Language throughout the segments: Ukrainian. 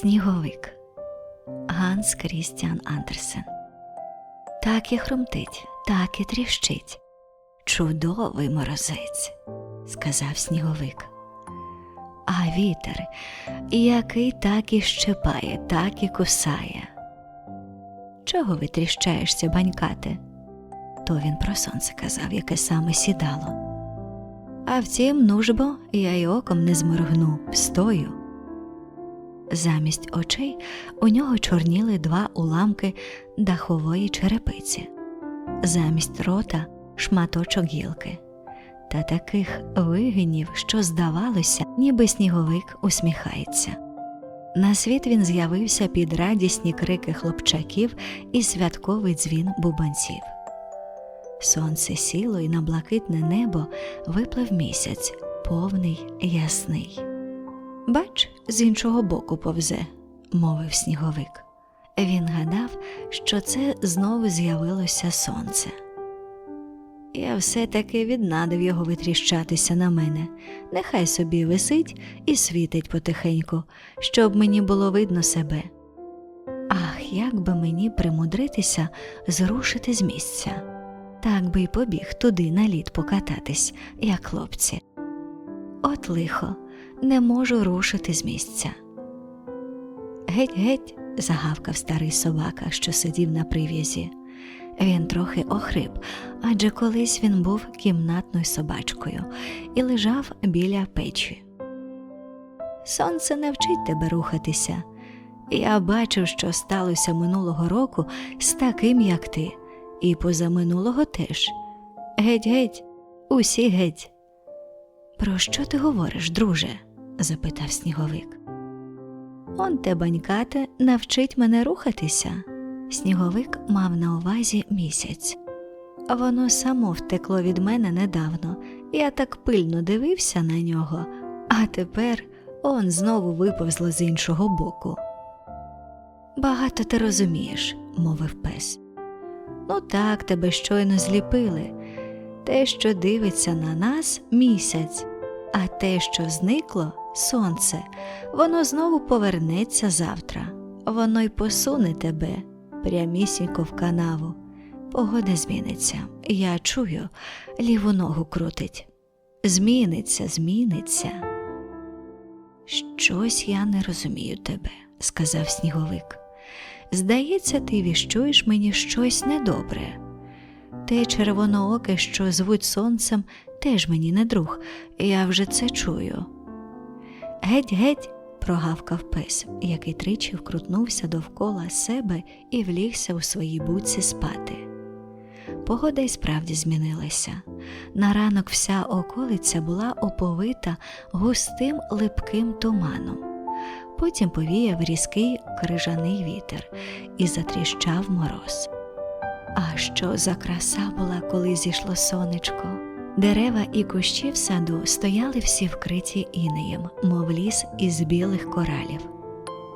Сніговик Ганс Крістіан Андерсен. Так і хромтить, так і тріщить. Чудовий морозець, сказав сніговик. А вітер, який так і щепає, так і кусає. Чого ви тріщаєшся, банькати? То він про сонце казав, яке саме сідало. А втім, ну ж бо, я й оком не зморгну, встою. Замість очей у нього чорніли два уламки дахової черепиці, замість рота шматочок гілки, та таких вигинів, що здавалося, ніби сніговик усміхається. На світ він з'явився під радісні крики хлопчаків і святковий дзвін бубанців. Сонце сіло і на блакитне небо виплив місяць, повний ясний. Бач, з іншого боку повзе, мовив сніговик. Він гадав, що це знову з'явилося сонце. Я все таки віднадив його витріщатися на мене. Нехай собі висить і світить потихеньку, щоб мені було видно себе. Ах, як би мені примудритися зрушити з місця. Так би й побіг туди на лід покататись, як хлопці. От лихо, не можу рушити з місця. Геть, геть, загавкав старий собака, що сидів на прив'язі. Він трохи охрип, адже колись він був кімнатною собачкою і лежав біля печі. Сонце не вчить тебе рухатися. Я бачив, що сталося минулого року з таким, як ти, і позаминулого теж. Геть, геть, усі геть. Про що ти говориш, друже? Запитав сніговик. Он те банькате навчить мене рухатися. Сніговик мав на увазі місяць. Воно само втекло від мене недавно. Я так пильно дивився на нього, а тепер он знову виповзло з іншого боку. Багато ти розумієш, мовив пес. Ну так, тебе щойно зліпили. Те, що дивиться на нас місяць, а те, що зникло сонце, воно знову повернеться завтра. Воно й посуне тебе прямісінько в канаву. Погода зміниться. Я чую, ліву ногу крутить. Зміниться, зміниться. Щось я не розумію тебе, сказав сніговик. Здається, ти віщуєш мені щось недобре. Те червонооке, що звуть сонцем, теж мені не друг, я вже це чую. Геть, геть, прогавкав пес, який тричі вкрутнувся довкола себе і влігся у своїй буці спати. Погода й справді змінилася. На ранок вся околиця була оповита густим липким туманом. Потім повіяв різкий крижаний вітер і затріщав мороз. А що за краса була, коли зійшло сонечко? Дерева і кущі в саду стояли всі вкриті інеєм, мов ліс із білих коралів.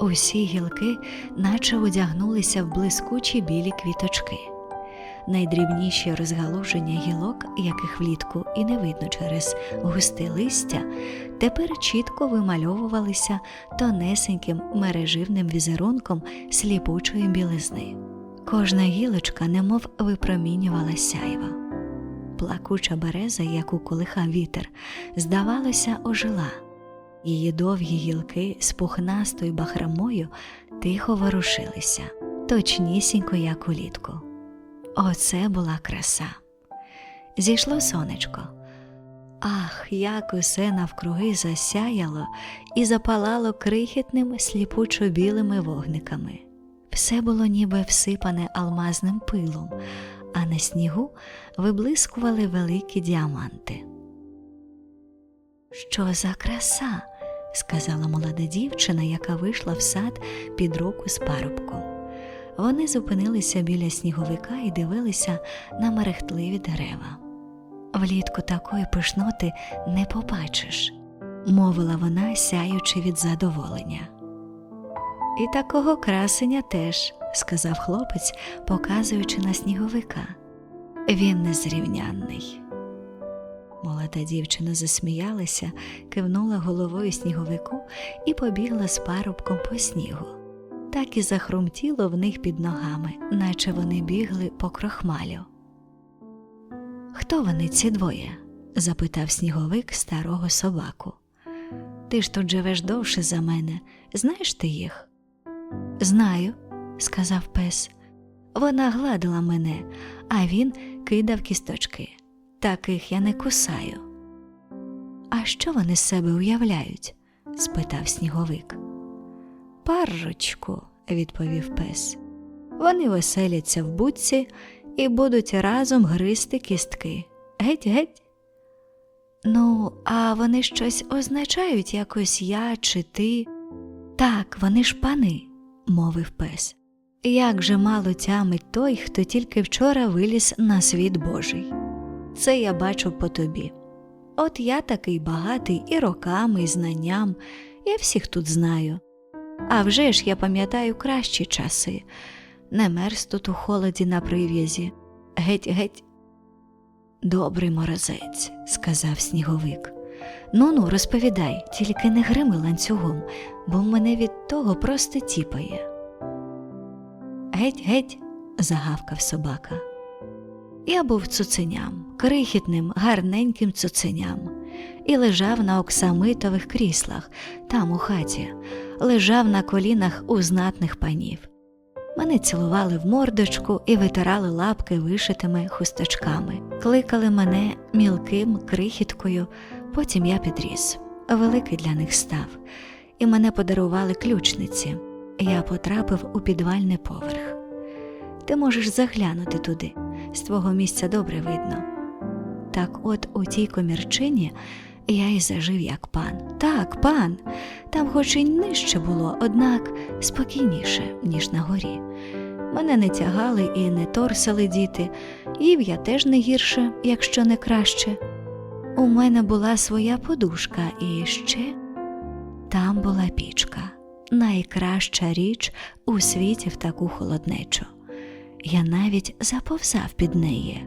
Усі гілки наче одягнулися в блискучі білі квіточки. Найдрібніші розгалуження гілок, яких влітку і не видно через густе листя, тепер чітко вимальовувалися тонесеньким мереживним візерунком сліпучої білизни. Кожна гілочка немов випромінювала сяйво. Плакуча береза, яку колихав вітер, здавалося, ожила. Її довгі гілки з пухнастою бахрамою тихо ворушилися, точнісінько, як улітку. Оце була краса. Зійшло сонечко. Ах, як усе навкруги засяяло і запалало крихітними сліпучо білими вогниками. Все було ніби всипане алмазним пилом, а на снігу виблискували великі діаманти. Що за краса? сказала молода дівчина, яка вийшла в сад під руку з парубком. Вони зупинилися біля сніговика і дивилися на мерехтливі дерева. Влітку такої пишноти не побачиш, мовила вона, сяючи від задоволення. І такого красення теж, сказав хлопець, показуючи на сніговика. Він незрівнянний. Молода дівчина засміялася, кивнула головою сніговику і побігла з парубком по снігу. Так і захрумтіло в них під ногами, наче вони бігли по крохмалю. Хто вони ці двоє? запитав сніговик старого собаку. Ти ж тут живеш довше за мене. Знаєш ти їх? Знаю, сказав пес. Вона гладила мене, а він кидав кісточки. Таких я не кусаю. А що вони з себе уявляють? спитав сніговик. Парочку, відповів пес. Вони веселяться в будці і будуть разом гризти кістки. Геть, геть. Ну, а вони щось означають якось я чи ти? Так, вони ж пани, мовив пес. Як же мало тямить той, хто тільки вчора виліз на світ Божий. Це я бачу по тобі. От я такий багатий і роками, і знанням, я всіх тут знаю. А вже ж я пам'ятаю кращі часи, не мерз тут у холоді на прив'язі. Геть, геть. Добрий морозець, сказав сніговик. Ну ну, розповідай, тільки не грими ланцюгом, бо мене від того просто тіпає. Геть, геть, загавкав собака. Я був цуценям, крихітним, гарненьким цуценям, і лежав на оксамитових кріслах, там у хаті, лежав на колінах у знатних панів. Мене цілували в мордочку і витирали лапки вишитими хусточками, кликали мене мілким крихіткою, потім я підріс. Великий для них став, і мене подарували ключниці. Я потрапив у підвальний поверх. Ти можеш заглянути туди, з твого місця добре видно. Так от у тій комірчині я й зажив як пан. Так, пан. Там хоч і нижче було, однак спокійніше, ніж на горі. Мене не тягали і не торсали діти, їв я теж не гірше, якщо не краще. У мене була своя подушка, і ще там була пічка, найкраща річ у світі в таку холоднечу. Я навіть заповзав під неї.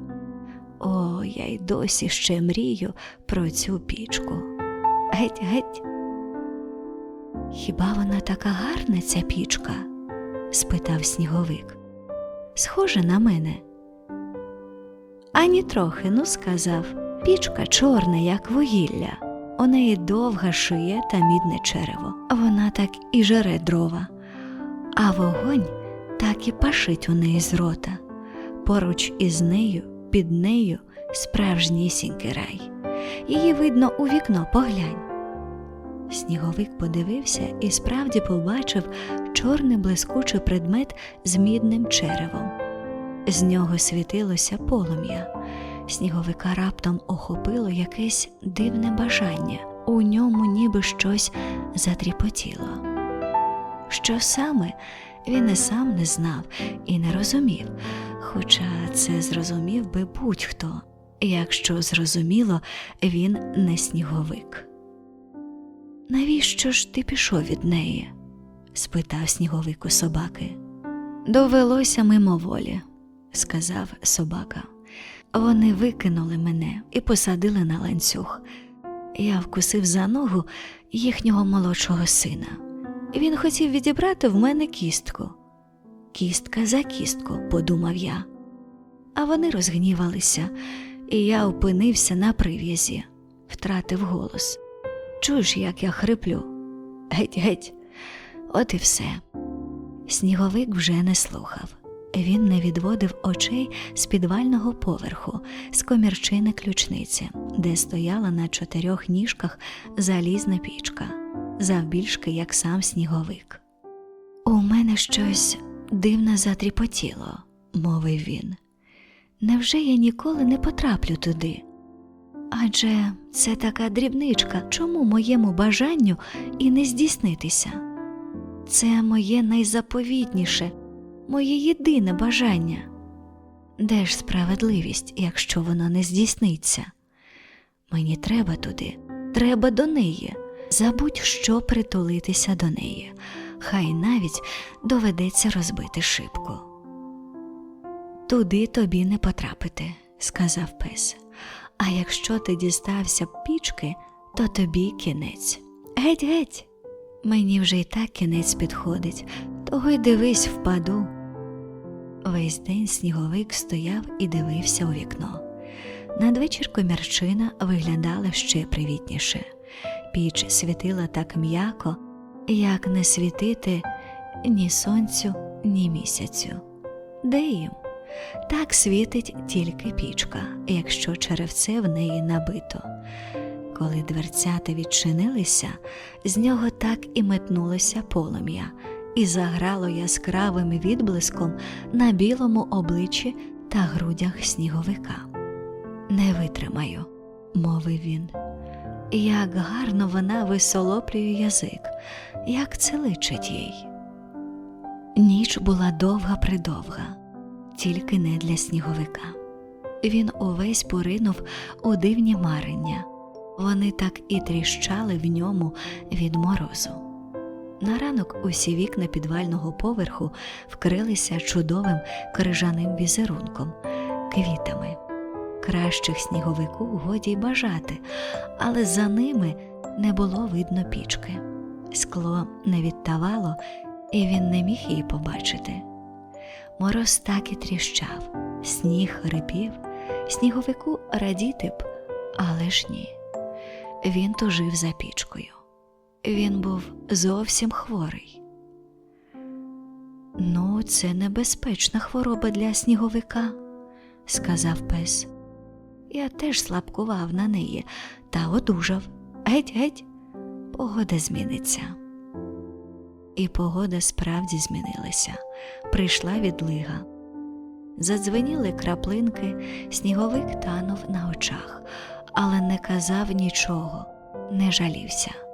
О, я й досі ще мрію про цю пічку. Геть, геть. Хіба вона така гарна, ця пічка? спитав сніговик. Схоже на мене. Ані трохи, ну сказав. Пічка чорна, як вугілля. У неї довга шия та мідне черево. Вона так і жере дрова, а вогонь так і пашить у неї з рота. Поруч із нею, під нею справжнісінький рай. Її видно у вікно, поглянь. Сніговик подивився і справді побачив чорний блискучий предмет з мідним черевом. З нього світилося полум'я. Сніговика раптом охопило якесь дивне бажання, у ньому ніби щось затріпотіло. Що саме він і сам не знав і не розумів, хоча це зрозумів би будь-хто, якщо зрозуміло, він не сніговик. Навіщо ж ти пішов від неї? спитав сніговик у собаки. Довелося мимоволі, сказав собака. Вони викинули мене і посадили на ланцюг. Я вкусив за ногу їхнього молодшого сина. Він хотів відібрати в мене кістку. Кістка за кістку, подумав я. А вони розгнівалися, і я опинився на прив'язі, втратив голос. Чуєш, як я хриплю? Геть, геть, от і все. Сніговик вже не слухав. Він не відводив очей з підвального поверху, з комірчини ключниці, де стояла на чотирьох ніжках залізна пічка, завбільшки, як сам сніговик. У мене щось дивно затріпотіло, мовив він. Невже я ніколи не потраплю туди? Адже це така дрібничка, чому моєму бажанню і не здійснитися? Це моє найзаповітніше, моє єдине бажання. Де ж справедливість, якщо воно не здійсниться? Мені треба туди, треба до неї, забудь що притулитися до неї, хай навіть доведеться розбити шибку. Туди тобі не потрапити, сказав пес, А якщо ти дістався пічки, то тобі кінець. Геть, геть. Мені вже й так кінець підходить, того й дивись впаду. Весь день сніговик стояв і дивився у вікно. Надвечір комірчина виглядала ще привітніше. Піч світила так м'яко, як не світити ні сонцю, ні місяцю. Де їм? Так світить тільки пічка, якщо черевце в неї набито. Коли дверцята відчинилися, з нього так і метнулося полум'я і заграло яскравим відблиском на білому обличчі та грудях сніговика. Не витримаю, мовив він. Як гарно вона висолоплює язик, як це личить їй. Ніч була довга придовга, тільки не для сніговика. Він увесь поринув у дивні марення, вони так і тріщали в ньому від морозу. На ранок усі вікна підвального поверху вкрилися чудовим крижаним візерунком, квітами. Кращих сніговику годі й бажати, але за ними не було видно пічки. Скло не відтавало, і він не міг її побачити. Мороз так і тріщав, сніг рипів, сніговику радіти б, але ж ні. Він тужив за пічкою. Він був зовсім хворий. Ну, це небезпечна хвороба для сніговика, сказав пес. Я теж слабкував на неї та одужав. Геть, геть, погода зміниться. І погода справді змінилася. Прийшла відлига. Задзвеніли краплинки, сніговик танув на очах, але не казав нічого, не жалівся.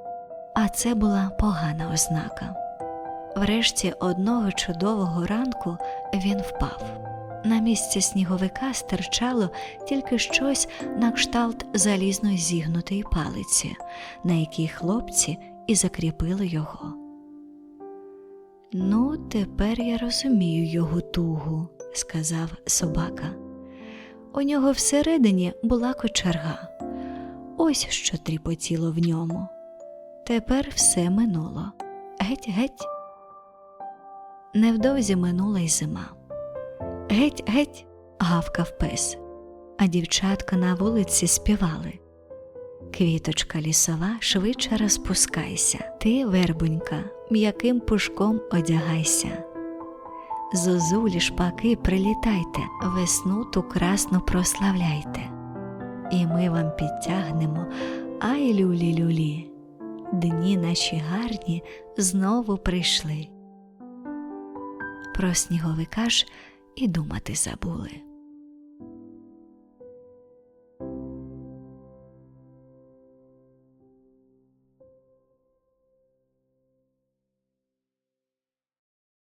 А це була погана ознака. Врешті одного чудового ранку він впав. На місці сніговика стирчало тільки щось на кшталт залізної зігнутої палиці, на якій хлопці і закріпили його. Ну, тепер я розумію його тугу, сказав собака. У нього всередині була кочерга. Ось що тріпотіло в ньому. Тепер все минуло. Геть, геть. Невдовзі минула й зима. Геть, геть, гавкав пес, а дівчатка на вулиці співали. Квіточка лісова, швидше розпускайся, ти, вербунька, м'яким пушком одягайся. Зозулі шпаки прилітайте, весну ту красну прославляйте. І ми вам підтягнемо, ай люлі-люлі, дні наші гарні знову прийшли. Про сніговика ж і думати забули.